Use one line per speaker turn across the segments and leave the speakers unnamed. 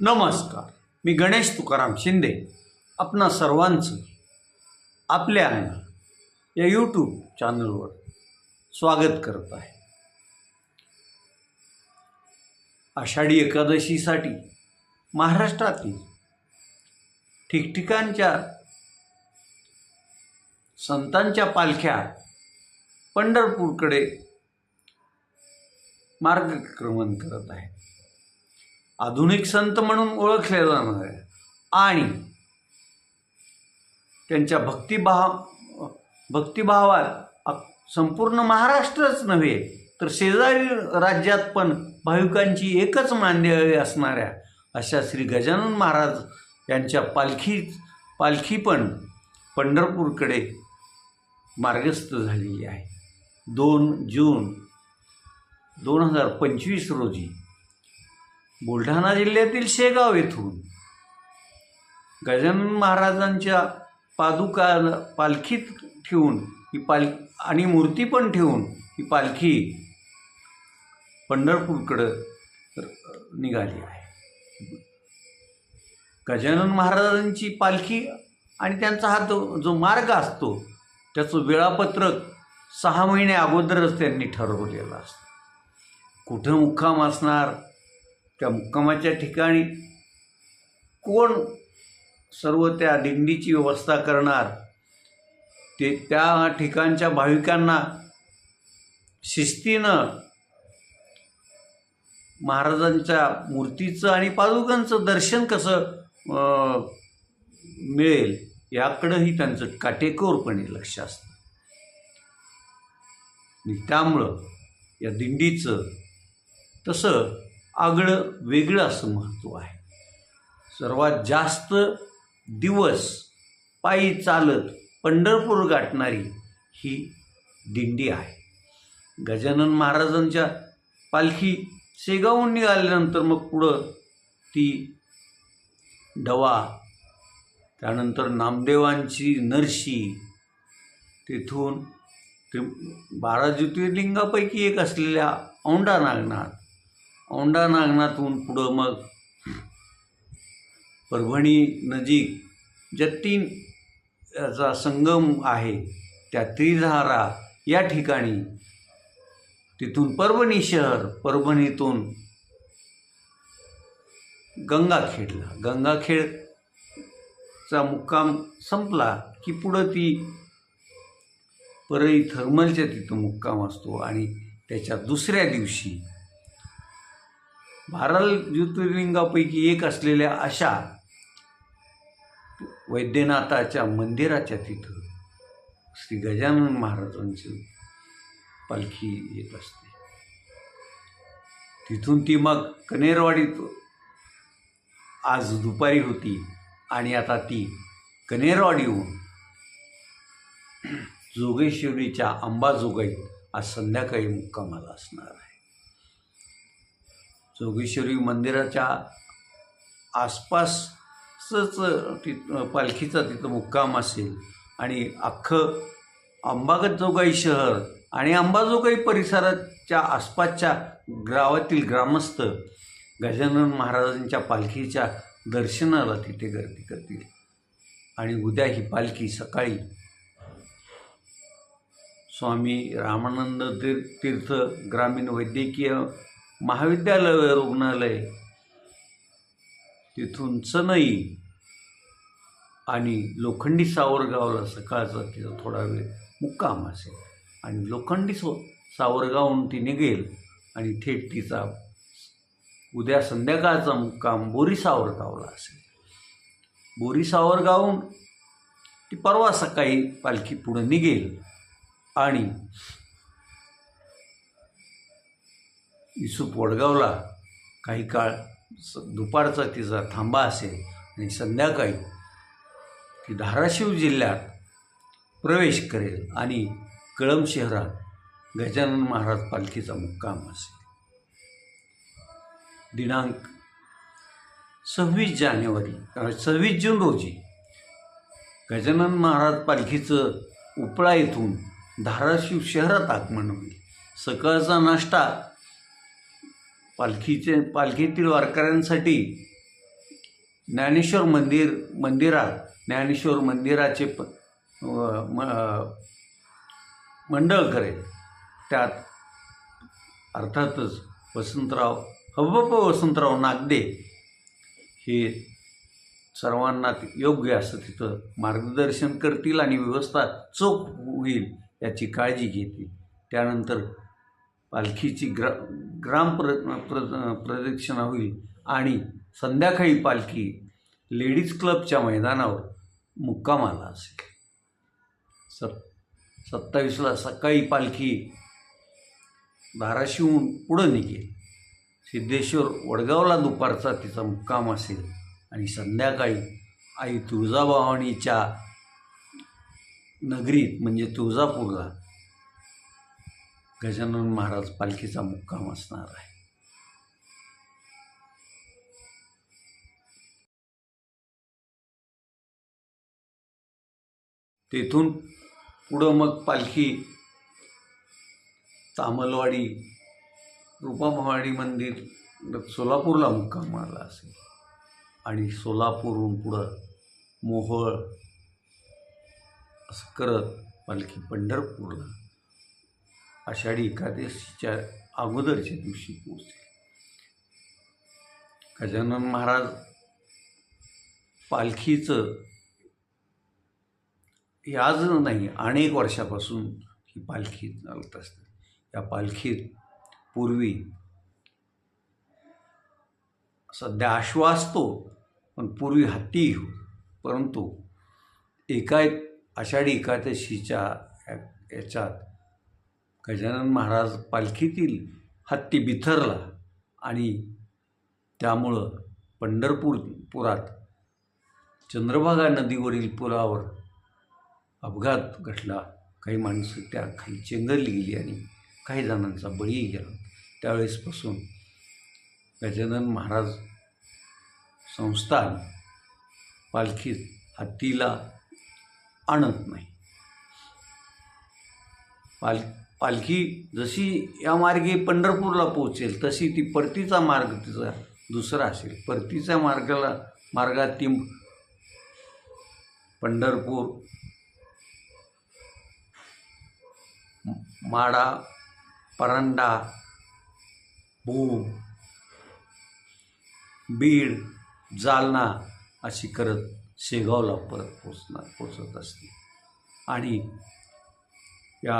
नमस्कार. मी गणेश तुकाराम शिंदे. आपणा सर्वांचं आपल्या या यूट्यूब चॅनलवर स्वागत करत आहे. आषाढी एकादशीसाठी महाराष्ट्रातील ठिकठिकाणच्या संतांच्या पालख्या पंढरपूरकडे मार्गक्रमण करत आहे आधुनिक संत म्हणून ओळखले जाणार आहे. आणि त्यांच्या भक्तिभाव भक्तिभावात संपूर्ण महाराष्ट्रच नव्हे तर शेजारी राज्यात पण भाविकांची एकच मान्य असणाऱ्या अशा श्री गजानन महाराज यांच्या पालखी पालखी पण पंढरपूरकडे मार्गस्थ झालेली आहे. दोन जून दोन हजार पंचवीस रोजी बुलढाणा जिल्ह्यातील शेगाव येथून गजानन महाराजांच्या पादुका पालखीत ठेवून ही पाल आणि मूर्ती पण ठेवून ही पालखी पंढरपूरकडं निघाली आहे. गजानन महाराजांची पालखी आणि त्यांचा हा जो जो मार्ग असतो त्याचं वेळापत्रक सहा महिने अगोदरच त्यांनी ठरवलेलं असतं. कुठं मुक्काम असणार त्या मुक्कामाच्या ठिकाणी कोण सर्व त्या दिंडीची व्यवस्था करणार? ते त्या ठिकाणच्या भाविकांना शिस्तीनं महाराजांच्या मूर्तीचं आणि पादुकांचं दर्शन कसं मिळेल? याकडंही त्यांचं काटेकोरपणे लक्ष असतं. आणि त्यामुळं या दिंडीचं तसं आगळं वेगळं असं महत्त्व आहे. सर्वात जास्त दिवस पायी चालत पंढरपूर गाठणारी ही दिंडी आहे. गजानन महाराजांच्या पालखी शेगावून निघाल्यानंतर मग पुढं ती डवा त्यानंतर नामदेवांची नरशी तिथून ते बारा ज्योतिर्लिंगापैकी एक असलेल्या औंढा नागनाथ औंढा नागनाथहून पुढं मग परभणी नजीक ज्या तीन याचा संगम आहे त्या त्रिधारा या ठिकाणी तिथून परभणी शहर परभणीतून गंगाखेडला. गंगाखेडचा मुक्काम संपला की पुढं ती परळी थर्मलच्या तिथं मुक्काम असतो आणि त्याच्या दुसऱ्या दिवशी बारा ज्योतिर्लिंगापैकी एक असलेल्या अशा वैद्यनाथाच्या मंदिराच्या तिथं श्री गजानन महाराजांची पालखी येत असते. तिथून ती मग कनेरवाडीत आज दुपारी होती आणि आता ती कनेरवाडीहून जोगेश्वरीच्या अंबाजोगाईत आज संध्याकाळी मुक्कामाला असणार आहे. जोगेश्वरी मंदिराच्या आसपासच तिथं पालखीचा तिथं मुक्काम असेल. आणि अख्खं अंबागतजोगाई शहर आणि अंबाजोगाई परिसराच्या आसपासच्या गावातील ग्रामस्थ गजानन महाराजांच्या पालखीच्या दर्शनाला तिथे गर्दी करतील. आणि उद्या ही पालखी सकाळी स्वामी रामानंद तीर्थ ग्रामीण वैद्यकीय महाविद्यालय रुग्णालय तिथून चनई आणि लोखंडी सावरगावला सकाळचा तिचा थोडा वेळ मुक्काम असेल. आणि लोखंडी सो सावरगावहून ती निघेल आणि थेट तिचा उद्या संध्याकाळचा मुक्काम बोरी सावरगावला असेल. बोरी सावरगावहून ती परवा सकाळी पालखी पुढं निघेल आणि इसू पोडगावला काही काळ स दुपारचा तिचा थांबा असेल आणि संध्याकाळी ती धाराशिव जिल्ह्यात प्रवेश करेल आणि कळंब शहरात गजानन महाराज पालखीचा मुक्काम असेल. दिनांक सव्वीस जानेवारी सव्वीस जून रोजी गजानन महाराज पालखीचं उपळा येथून धाराशिव शहरात आगमन होईल. सकाळचा नाश्ता पालखीचे पालखीतील वारकऱ्यांसाठी ज्ञानेश्वर मंदिर मंदिरात ज्ञानेश्वर मंदिराचे प म मंडळ करेल. त्यात अर्थातच वसंतराव हब्बप वसंतराव नागदे हे सर्वांना योग्य असं तिथं मार्गदर्शन करतील आणि व्यवस्था चोख होईल याची काळजी घेतील. त्यानंतर पालखीची ग्र ग्राम प्र प्र प्रदक्षिणा होईल आणि संध्याकाळी पालखी लेडीज क्लबच्या मैदानावर मुक्कामाला असेल. सत् सत्तावीसला सकाळी पालखी धाराशिवहून पुढं निघेल. सिद्धेश्वर वडगावला दुपारचा तिचा मुक्काम असेल आणि संध्याकाळी आई तुळजाभवानीच्या नगरीत म्हणजे तुळजापूरला गजानन महाराज पालखीचा मुक्काम असणार आहे. तेथून पुढं मग पालखी तामलवाडी रूपाभवाडी मंदिर सोलापूरला मुक्कामाला असेल. आणि सोलापूरहून पुढं मोहोळ असं करत पालखी पंढरपूरला आषाढी एकादशीच्या अगोदरच्या दिवशी पोहोचेल. गजानन महाराज पालखीचं याज नाही अनेक वर्षापासून ही पालखी चालत असते. या पालखीत पूर्वी सध्या आश्वा असतो पण पूर्वी हत्ती हो परंतु एका आषाढी एकादशीच्या या- याच्यात गजानन महाराज पालखीतील हत्ती बिथरला आणि त्यामुळं पंढरपूर पुरात चंद्रभागा नदीवरील पुलावर अपघात घडला. काही माणसं त्या खाली चेंगरली गेली आणि काही जणांचा बळीही गेला. त्यावेळेसपासून गजानन महाराज संस्थान पालखीत हत्तीला आणत नाही. पाल पालखी जशी या मार्गे पंढरपूरला पोहोचेल तशी ती परतीचा मार्ग तिचा दुसरा असेल. परतीच्या मार्गाला मार्गात ती पंढरपूर माडा परांडा भूम बीड जालना अशी करत शेगावला परत पोचणार पोचत असते आणि या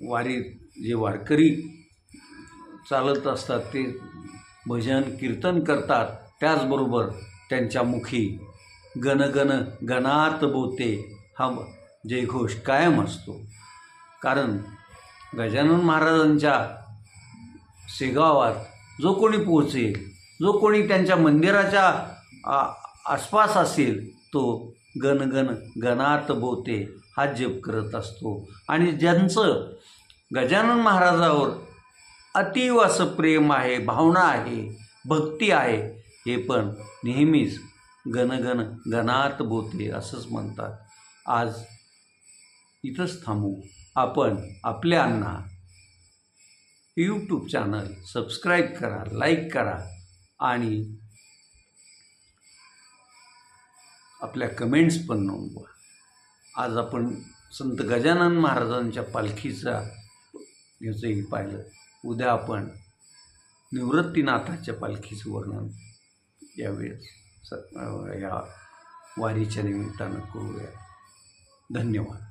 वारी जे वारकरी चालत असतात ते भजन कीर्तन करतात त्याचबरोबर त्यांच्या मुखी गणगण गणात बोते हा जयघोष कायम असतो. कारण गजानन महाराजांच्या शेगावात जो कोणी पोहोचेल जो कोणी त्यांच्या मंदिराच्या आ आसपास असेल तो गणगण गणात बोते हा जप करत असतो. आणि ज्यांचं गजानन महाराजावर अतीव असं प्रेम आहे भावना आहे भक्ती आहे हे पण नेहमीच गणगण गणात बोते असंच म्हणतात. आज इथंच थांबू. आपण आपल्यांना यूट्यूब चॅनल सबस्क्राईब करा लाईक करा आणि आपल्या कमेंट्स पण नोंदवा. आज आपण संत गजानन महाराजांच्या पालखीचा याचंही पाहिलं. उद्या आपण निवृत्तीनाथाच्या पालखीचं वर्णन यावेळेस स या वारीच्या निमित्तानं करूया. धन्यवाद.